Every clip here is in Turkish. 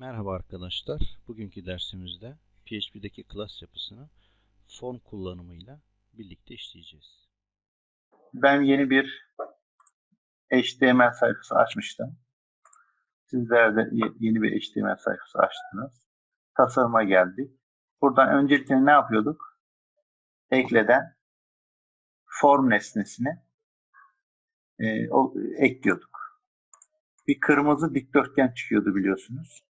Merhaba arkadaşlar. Bugünkü dersimizde PHP'deki klas yapısını form kullanımıyla birlikte işleyeceğiz. Ben yeni bir HTML sayfası açmıştım. Sizler de ye- yeni bir HTML sayfası açtınız. Tasarıma geldik. Buradan öncelikle ne yapıyorduk? Ekleden form nesnesini e, o, ekliyorduk. Bir kırmızı dikdörtgen çıkıyordu biliyorsunuz.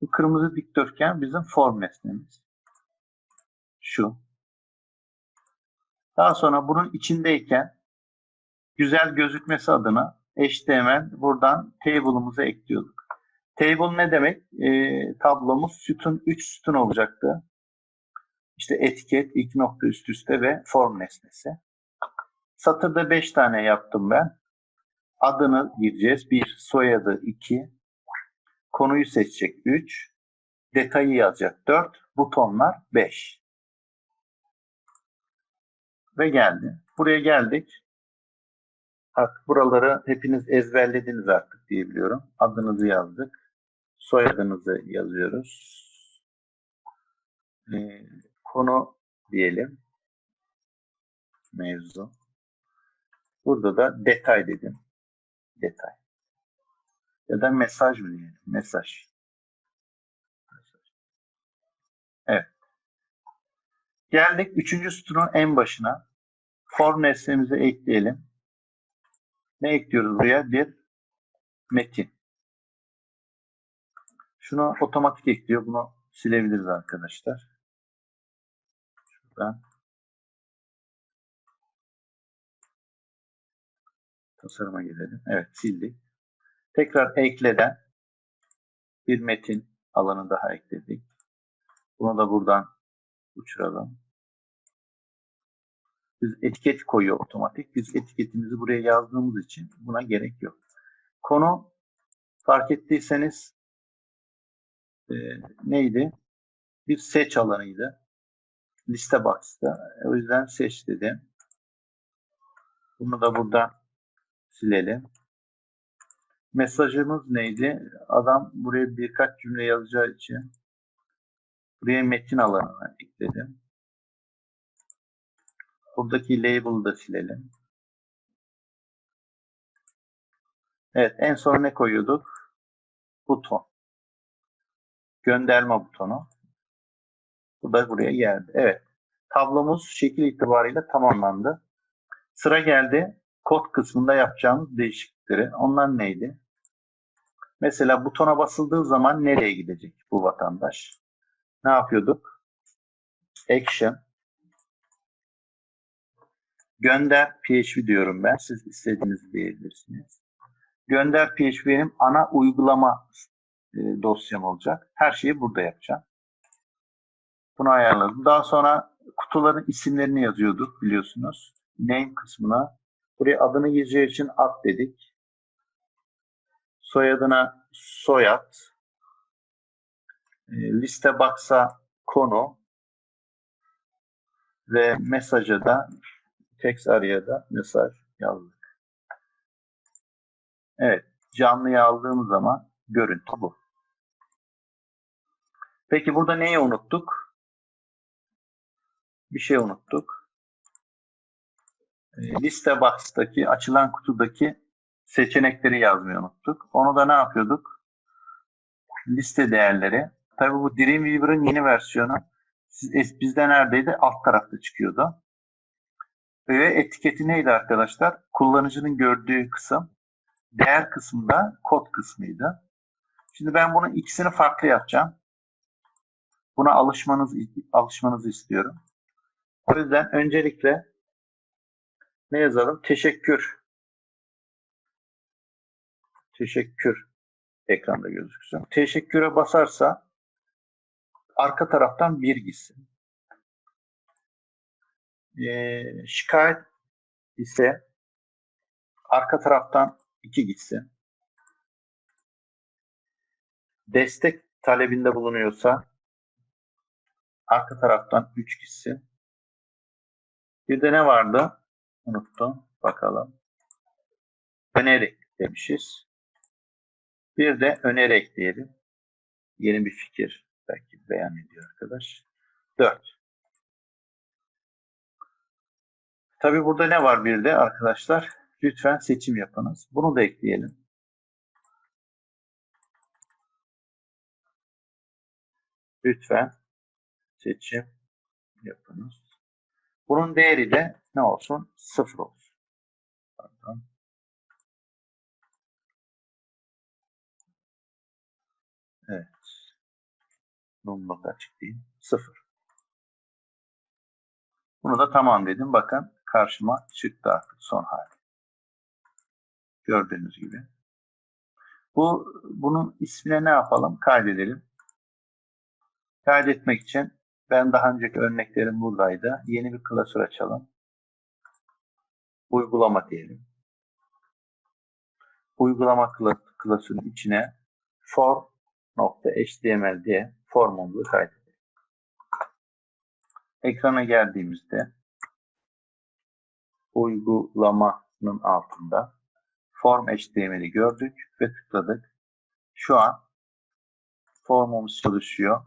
Bu kırmızı dikdörtgen bizim form nesnemiz. Şu. Daha sonra bunun içindeyken güzel gözükmesi adına HTML buradan table'ımıza ekliyorduk. Table ne demek? Ee, tablomuz sütun 3 sütun olacaktı. İşte etiket, ilk nokta üst üste ve form nesnesi. Satırda 5 tane yaptım ben. Adını gireceğiz. 1, soyadı 2, konuyu seçecek 3, detayı yazacak 4, butonlar 5. Ve geldi. Buraya geldik. Artık buraları hepiniz ezberlediniz artık diyebiliyorum. Adınızı yazdık. Soyadınızı yazıyoruz. Ee, konu diyelim. Mevzu. Burada da detay dedim. Detay. Ya da mesaj mı diyelim? Mesaj. Evet. Geldik üçüncü sütunun en başına. Form nesnemizi ekleyelim. Ne ekliyoruz buraya? Bir metin. Şunu otomatik ekliyor. Bunu silebiliriz arkadaşlar. Şuradan. Tasarıma gelelim. Evet sildik. Tekrar ekleden bir metin alanı daha ekledik. Bunu da buradan uçuralım. Biz etiket koyuyor otomatik. Biz etiketimizi buraya yazdığımız için buna gerek yok. Konu fark ettiyseniz e, neydi? Bir seç alanıydı. Liste box'ta. O yüzden seç dedim. Bunu da buradan silelim. Mesajımız neydi? Adam buraya birkaç cümle yazacağı için buraya metin alanına ekledim. Buradaki label'ı da silelim. Evet, en son ne koyuyorduk? Buton. Gönderme butonu. Bu da buraya geldi. Evet. Tablomuz şekil itibariyle tamamlandı. Sıra geldi kod kısmında yapacağımız değişiklikleri. Onlar neydi? Mesela butona basıldığı zaman nereye gidecek bu vatandaş? Ne yapıyorduk? Action Gönder PHP diyorum ben. Siz istediğinizi diyebilirsiniz. Gönder PHP ana uygulama e, dosyam olacak. Her şeyi burada yapacağım. Bunu ayarladım. Daha sonra kutuların isimlerini yazıyorduk biliyorsunuz. Name kısmına. Buraya adını gireceği için ad dedik. Soyadına soyad. E, liste box'a konu. Ve mesaja da text araya da mesaj yazdık. Evet. Canlıya aldığımız zaman görüntü bu. Peki burada neyi unuttuk? Bir şey unuttuk. E, Liste box'taki açılan kutudaki seçenekleri yazmayı unuttuk. Onu da ne yapıyorduk? Liste değerleri. Tabii bu Dreamweaver'ın yeni versiyonu. Siz, bizde neredeydi? Alt tarafta çıkıyordu. Ve etiketi neydi arkadaşlar? Kullanıcının gördüğü kısım. Değer kısmında kod kısmıydı. Şimdi ben bunun ikisini farklı yapacağım. Buna alışmanız alışmanızı istiyorum. O yüzden öncelikle ne yazalım? Teşekkür. Teşekkür ekranda gözüksün. Teşekküre basarsa arka taraftan bir gitsin. Ee, şikayet ise arka taraftan iki gitsin. Destek talebinde bulunuyorsa arka taraftan 3 gitsin. Bir de ne vardı? Unuttum. Bakalım. Öneri demişiz. Bir de öneri ekleyelim. Yeni bir fikir belki beyan ediyor arkadaş. 4. Tabi burada ne var bir de arkadaşlar? Lütfen seçim yapınız. Bunu da ekleyelim. Lütfen seçim yapınız. Bunun değeri de ne olsun? Sıfır olsun. Pardon. Evet. Numluk açıklayayım. Sıfır. Bunu da tamam dedim. Bakın karşıma çıktı artık son hali. Gördüğünüz gibi. Bu bunun ismine ne yapalım? Kaydedelim. Kaydetmek için ben daha önceki örneklerim buradaydı. Yeni bir klasör açalım. Uygulama diyelim. Uygulama kla- klasörün içine form.html diye formumuzu kaydedelim. Ekrana geldiğimizde uygulamanın altında form HTML'i gördük ve tıkladık. Şu an formumuz çalışıyor.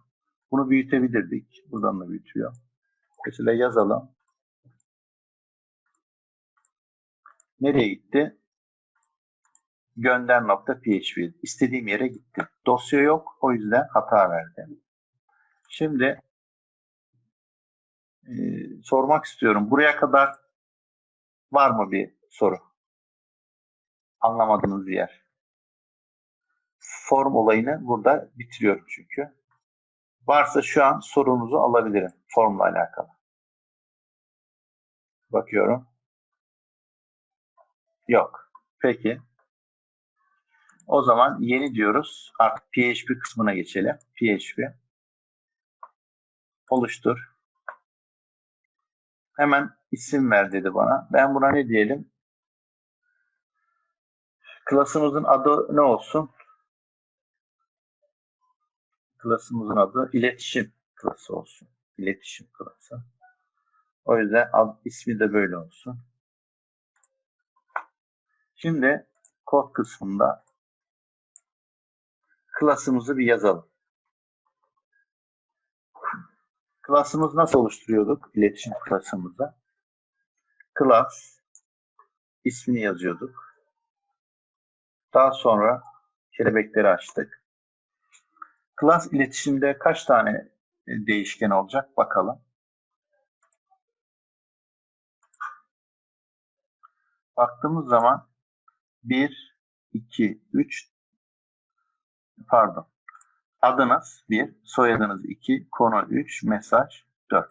Bunu büyütebilirdik. Buradan da büyütüyor. Mesela yazalım. Nereye gitti? Gönder.php. İstediğim yere gitti. Dosya yok. O yüzden hata verdi. Şimdi e, sormak istiyorum. Buraya kadar var mı bir soru? Anlamadığınız yer. Form olayını burada bitiriyorum çünkü. Varsa şu an sorunuzu alabilirim formla alakalı. Bakıyorum. Yok. Peki. O zaman yeni diyoruz. Artık PHP kısmına geçelim. PHP. Oluştur. Hemen isim ver dedi bana. Ben buna ne diyelim? Klasımızın adı ne olsun? Klasımızın adı iletişim klası olsun. İletişim klası. O yüzden ad, ismi de böyle olsun. Şimdi kod kısmında klasımızı bir yazalım. Klasımız nasıl oluşturuyorduk? İletişim klasımızda. Klas ismini yazıyorduk. Daha sonra kelebekleri açtık. Klas iletişimde kaç tane e, değişken olacak bakalım. Baktığımız zaman 1, 2, 3 pardon. Adınız 1, soyadınız 2, konu 3, mesaj 4.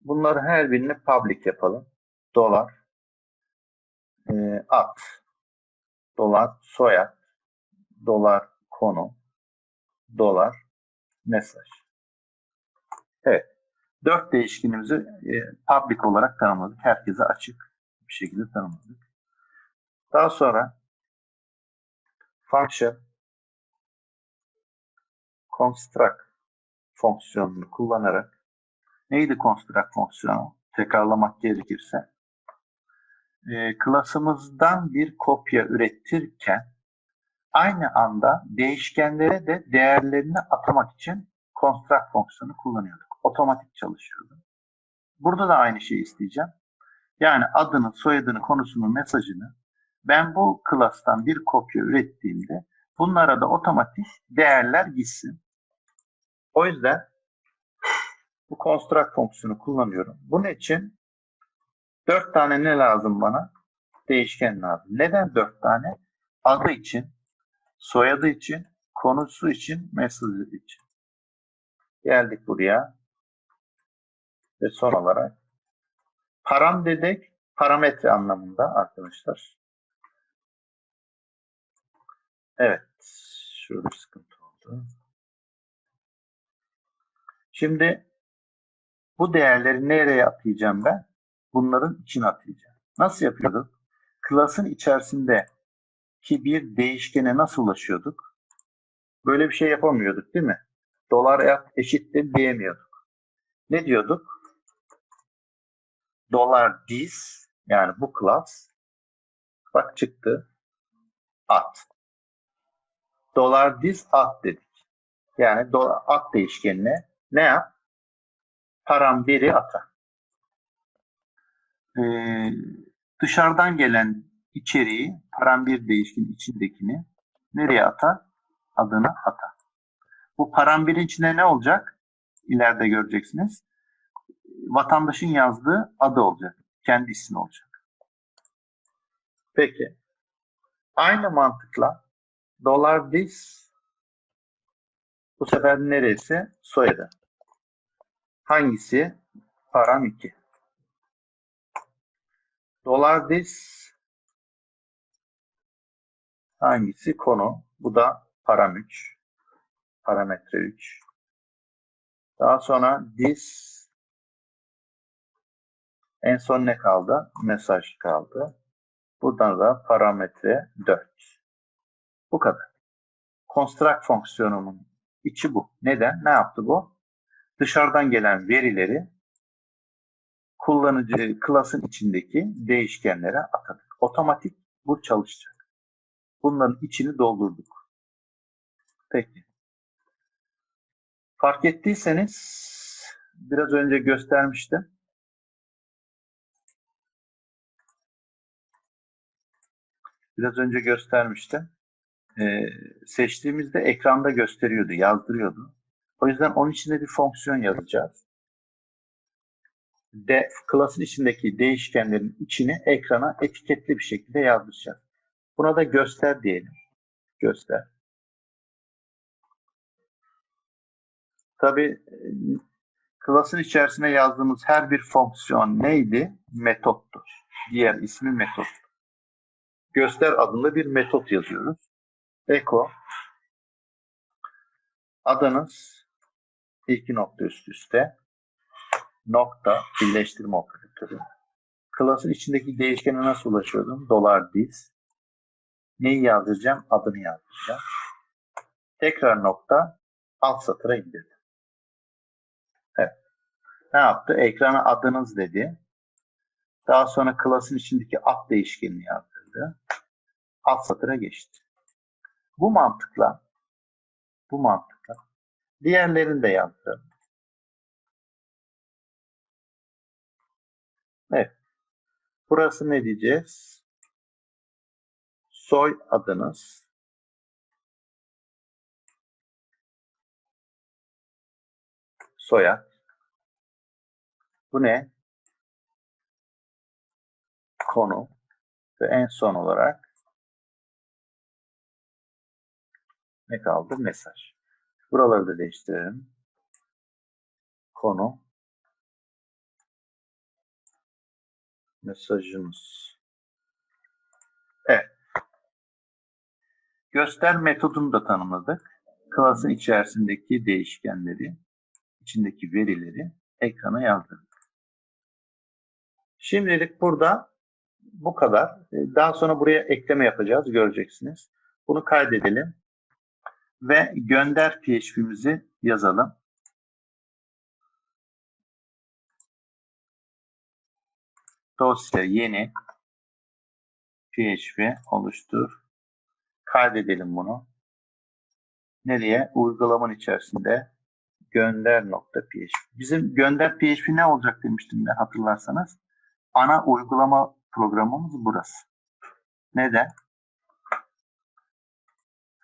Bunları her birini public yapalım. Dolar, e, at, dolar, soyad, dolar, konu, dolar, mesaj. Evet. Dört değişkenimizi e, public olarak tanımladık. Herkese açık bir şekilde tanımladık. Daha sonra function construct fonksiyonunu kullanarak neydi construct fonksiyonu? Tekrarlamak gerekirse e, klasımızdan bir kopya üretirken aynı anda değişkenlere de değerlerini atamak için construct fonksiyonu kullanıyorduk. Otomatik çalışıyordu. Burada da aynı şeyi isteyeceğim. Yani adını, soyadını, konusunu, mesajını ben bu klastan bir kopya ürettiğimde bunlara da otomatik değerler gitsin. O yüzden bu construct fonksiyonu kullanıyorum. Bunun için dört tane ne lazım bana? Değişken lazım. Neden dört tane? Adı için, soyadı için, konusu için, mesajı için. Geldik buraya. Ve son olarak param dedik parametre anlamında arkadaşlar. Evet. Şurada bir sıkıntı oldu. Şimdi bu değerleri nereye atayacağım ben? Bunların içine atayacağım. Nasıl yapıyorduk? Klasın içerisinde ki bir değişkene nasıl ulaşıyorduk? Böyle bir şey yapamıyorduk değil mi? Dolar eşittir diyemiyorduk. Ne diyorduk? Dolar this yani bu class bak çıktı at. Dolar this at dedik. Yani do- at değişkenine ne yap? Param biri ata. Ee, dışarıdan gelen içeriği param bir değişkenin içindekini nereye atar? Adını atar. Bu param birin içinde ne olacak? İleride göreceksiniz. Vatandaşın yazdığı adı olacak. Kendi ismi olacak. Peki. Aynı mantıkla dolar this bu sefer neresi? Soyadı. Hangisi? Param 2. Dolar this hangisi? Konu. Bu da param 3. Parametre 3. Daha sonra this en son ne kaldı? Mesaj kaldı. Buradan da parametre 4. Bu kadar. Construct fonksiyonunun içi bu. Neden? Ne yaptı bu? Dışarıdan gelen verileri kullanıcı klasın içindeki değişkenlere atadık. Otomatik bu çalışacak. Bunların içini doldurduk. Peki. Fark ettiyseniz biraz önce göstermiştim. Biraz önce göstermiştim. Ee, seçtiğimizde ekranda gösteriyordu, yazdırıyordu. O yüzden onun içinde bir fonksiyon yazacağız. De, klasın içindeki değişkenlerin içini ekrana etiketli bir şekilde yazdıracağız. Buna da göster diyelim. Göster. Tabii klasın içerisine yazdığımız her bir fonksiyon neydi? Metottu. Diğer ismi metot. Göster adında bir metot yazıyoruz. Eko adınız iki nokta üst üste nokta birleştirme operatörü. Klasın içindeki değişkene nasıl ulaşıyordum? Dolar diz. Neyi yazdıracağım? Adını yazdıracağım. Tekrar nokta alt satıra indirdim. Evet. Ne yaptı? Ekrana adınız dedi. Daha sonra klasın içindeki ad değişkenini yazdırdı. Alt satıra geçti. Bu mantıkla bu mantıkla diğerlerini de yazdıralım. Evet. Burası ne diyeceğiz? Soy adınız. Soyad. Bu ne? Konu. Ve en son olarak ne kaldı? Mesaj. Buraları da değiştirelim. Konu. Mesajımız. Evet. Göster metodunu da tanımladık. Klasın içerisindeki değişkenleri, içindeki verileri ekrana yazdırdık. Şimdilik burada bu kadar. Daha sonra buraya ekleme yapacağız. Göreceksiniz. Bunu kaydedelim. Ve gönder PHP'mizi yazalım. Dosya yeni PHP oluştur. Kaydedelim bunu. Nereye? Uygulamanın içerisinde gönder nokta PHP. Bizim gönder PHP ne olacak demiştim ben hatırlarsanız. Ana uygulama programımız burası. Neden?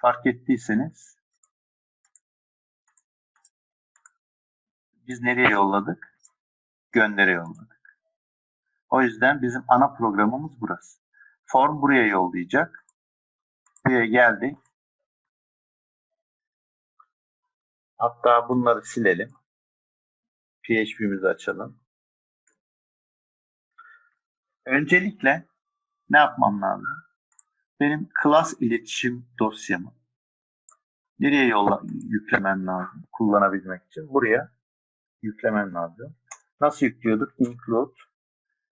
Fark ettiyseniz biz nereye yolladık? Göndere yolladık. O yüzden bizim ana programımız burası. Form buraya yollayacak. Buraya geldik. Hatta bunları silelim. PHP'mizi açalım. Öncelikle ne yapmam lazım? Benim class iletişim dosyamı nereye yolla yüklemem lazım kullanabilmek için? Buraya yüklemem lazım. Nasıl yüklüyorduk? Include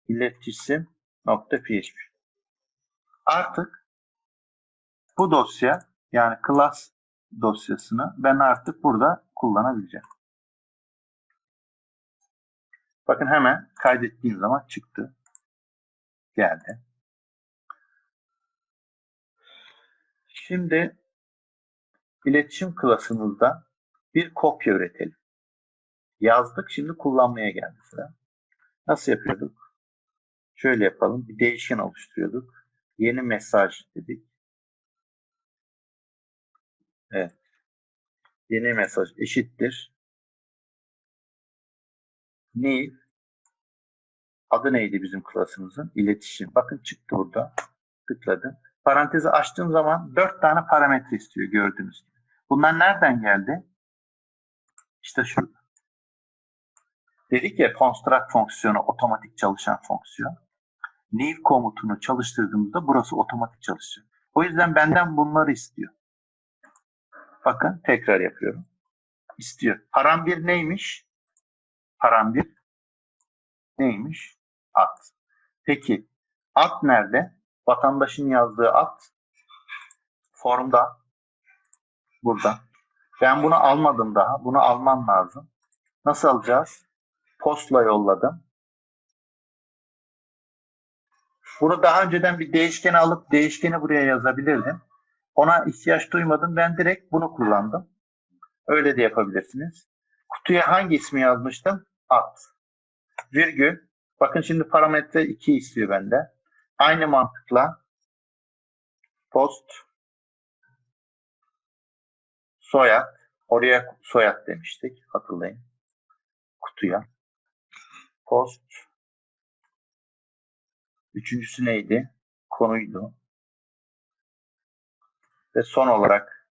iletişim php. Artık bu dosya yani class dosyasını ben artık burada kullanabileceğim. Bakın hemen kaydettiğim zaman çıktı. Geldi. Şimdi iletişim klasımızda bir kopya üretelim. Yazdık şimdi kullanmaya geldi sıra. Nasıl yapıyorduk? Şöyle yapalım. Bir değişken oluşturuyorduk. Yeni mesaj dedik. Evet. Yeni mesaj eşittir. New adı neydi bizim klasımızın? İletişim. Bakın çıktı burada. Tıkladım. Parantezi açtığım zaman dört tane parametre istiyor gördüğünüz gibi. Bunlar nereden geldi? İşte şurada. Dedik ya construct fonksiyonu otomatik çalışan fonksiyon. New komutunu çalıştırdığımızda burası otomatik çalışacak. O yüzden benden bunları istiyor. Bakın tekrar yapıyorum. İstiyor. Param bir neymiş? Param bir neymiş? At. Peki at nerede? Vatandaşın yazdığı at formda burada. Ben bunu almadım daha. Bunu alman lazım. Nasıl alacağız? Postla yolladım. Bunu daha önceden bir değişkene alıp değişkeni buraya yazabilirdim. Ona ihtiyaç duymadım. Ben direkt bunu kullandım. Öyle de yapabilirsiniz. Kutuya hangi ismi yazmıştım? At. Virgül. Bakın şimdi parametre 2 istiyor bende. Aynı mantıkla post soyad. Oraya soyad demiştik. Hatırlayın. Kutuya. Post. Üçüncüsü neydi? Konuydu. Ve son olarak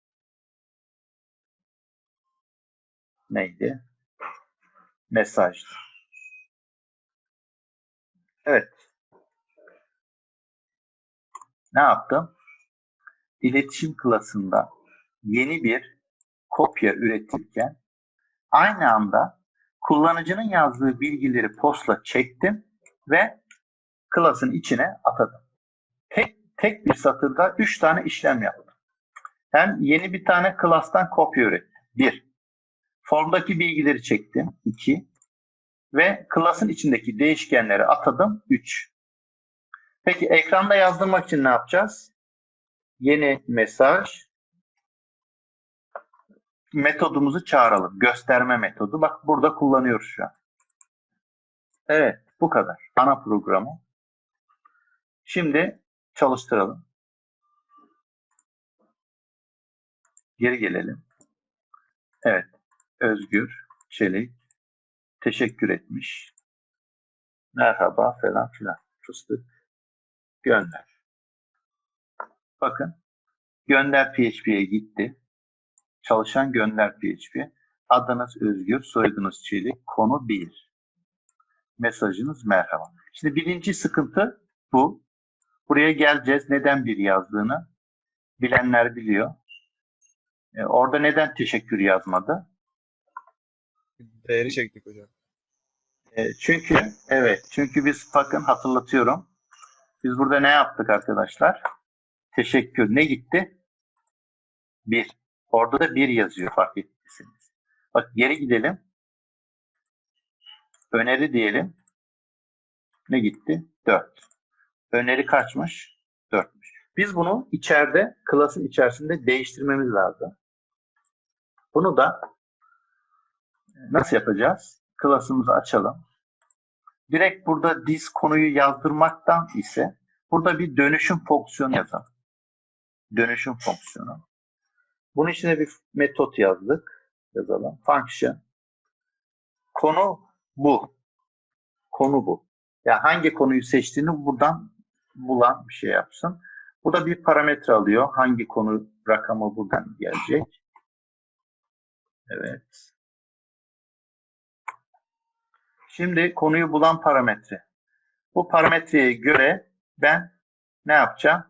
neydi? Mesajdı. Evet. Ne yaptım? İletişim klasında yeni bir kopya üretirken aynı anda kullanıcının yazdığı bilgileri postla çektim ve klasın içine atadım. Tek, tek bir satırda üç tane işlem yaptım. Hem yeni bir tane klastan kopya ürettim. Bir. Formdaki bilgileri çektim. İki. Ve klasın içindeki değişkenleri atadım. Üç. Peki ekranda yazdırmak için ne yapacağız? Yeni mesaj metodumuzu çağıralım. Gösterme metodu. Bak burada kullanıyoruz şu an. Evet bu kadar. Ana programı. Şimdi çalıştıralım. Geri gelelim. Evet. Özgür, Çelik teşekkür etmiş. Merhaba falan filan. Fıstık. Gönder. Bakın. Gönder PHP'ye gitti. Çalışan gönder PHP. Adınız Özgür, soyadınız Çelik, konu 1. Mesajınız merhaba. Şimdi birinci sıkıntı bu. Buraya geleceğiz. Neden bir yazdığını bilenler biliyor. E, orada neden teşekkür yazmadı? Değeri çektik hocam. E, çünkü evet çünkü biz bakın hatırlatıyorum. Biz burada ne yaptık arkadaşlar? Teşekkür ne gitti? Bir. Orada da bir yazıyor fark ettiyseniz. Bak geri gidelim. Öneri diyelim. Ne gitti? 4. Öneri kaçmış? 4'müş. Biz bunu içeride, klasın içerisinde değiştirmemiz lazım. Bunu da nasıl yapacağız? Klasımızı açalım. Direkt burada diz konuyu yazdırmaktan ise burada bir dönüşüm fonksiyonu yazalım. Dönüşüm fonksiyonu. Bunun içine bir metot yazdık. Yazalım. Function. Konu bu. Konu bu. Ya yani hangi konuyu seçtiğini buradan bulan bir şey yapsın. Bu da bir parametre alıyor. Hangi konu rakamı buradan gelecek. Evet. Şimdi konuyu bulan parametre. Bu parametreye göre ben ne yapacağım?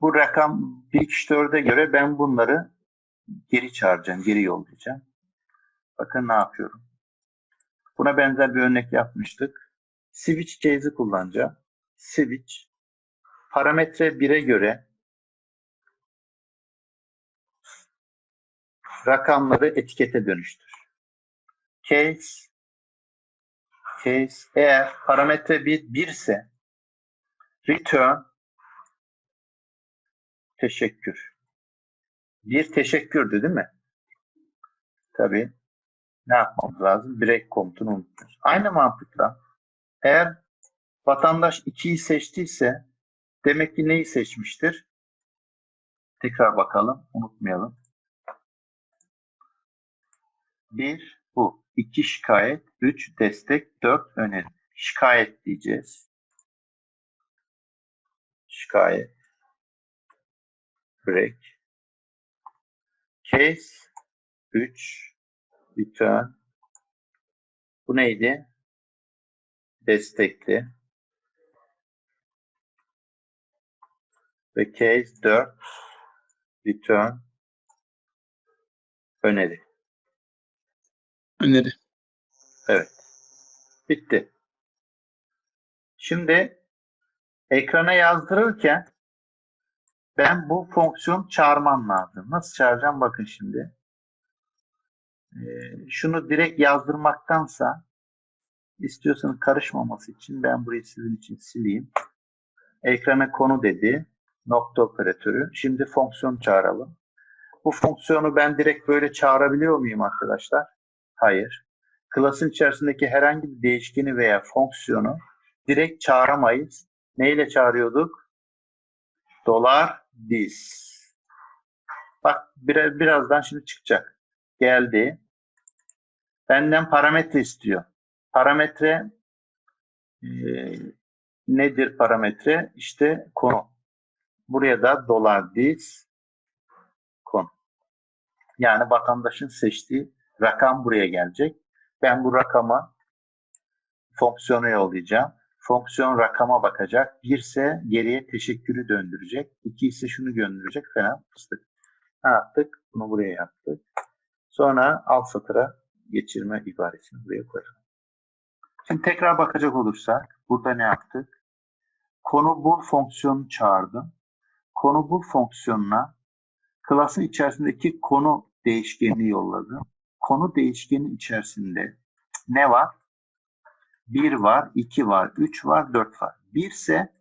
Bu rakam 1 2 4'e göre ben bunları geri çağıracağım, geri yollayacağım. Bakın ne yapıyorum. Buna benzer bir örnek yapmıştık. Switch case'i kullanacağım. Switch parametre 1'e göre rakamları etikete dönüştür. Case case eğer parametre 1 1 ise return teşekkür. Bir teşekkürdü değil mi? Tabii. Ne yapmamız lazım? Break komutunu unutmuyoruz. Aynı mantıkla eğer vatandaş 2'yi seçtiyse demek ki neyi seçmiştir? Tekrar bakalım. Unutmayalım. Bir bu. iki şikayet. Üç destek. Dört öneri. Şikayet diyeceğiz. Şikayet. Break. Case. 3. Return. Bu neydi? Destekli. Ve case 4. Return. Öneri. Öneri. Evet. Bitti. Şimdi ekrana yazdırırken ben bu fonksiyon çağırmam lazım. Nasıl çağıracağım? Bakın şimdi. Ee, şunu direkt yazdırmaktansa istiyorsanız karışmaması için ben burayı sizin için sileyim. Ekrana konu dedi. Nokta operatörü. Şimdi fonksiyon çağıralım. Bu fonksiyonu ben direkt böyle çağırabiliyor muyum arkadaşlar? Hayır. Klasın içerisindeki herhangi bir değişkeni veya fonksiyonu direkt çağıramayız. Neyle çağırıyorduk? Dolar this. Bak biraz, birazdan şimdi çıkacak. Geldi. Benden parametre istiyor. Parametre e, nedir parametre? İşte konu. Buraya da dolar this konu. Yani vatandaşın seçtiği rakam buraya gelecek. Ben bu rakama fonksiyonu yollayacağım. Fonksiyon rakama bakacak. Bir ise geriye teşekkürü döndürecek. İki ise şunu gönderecek falan fıstık. Ne yaptık? Bunu buraya yaptık. Sonra alt satıra geçirme ibaresini buraya koyalım. Şimdi tekrar bakacak olursak burada ne yaptık? Konu bul fonksiyonu çağırdım. Konu bul fonksiyonuna klasın içerisindeki konu değişkenini yolladım. Konu değişkeni içerisinde ne var? 1 var, 2 var, 3 var, 4 var. 1 ise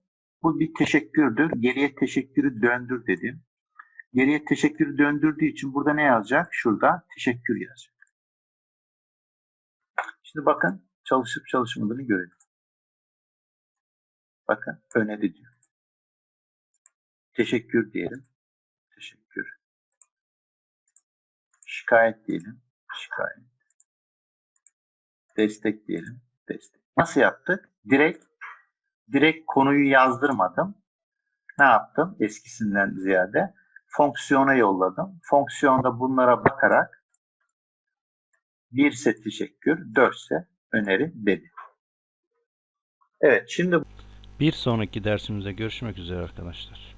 bu bir teşekkürdür. Geriye teşekkürü döndür dedim. Geriye teşekkürü döndürdüğü için burada ne yazacak? Şurada teşekkür yazacak. Şimdi bakın çalışıp çalışmadığını görelim. Bakın öneri diyor. Teşekkür diyelim. Teşekkür. Şikayet diyelim. Şikayet. Destek diyelim. Destek. Nasıl yaptık? Direkt direkt konuyu yazdırmadım. Ne yaptım? Eskisinden ziyade fonksiyona yolladım. Fonksiyonda bunlara bakarak bir ise teşekkür, dörtse öneri dedi. Evet, şimdi Bir sonraki dersimizde görüşmek üzere arkadaşlar.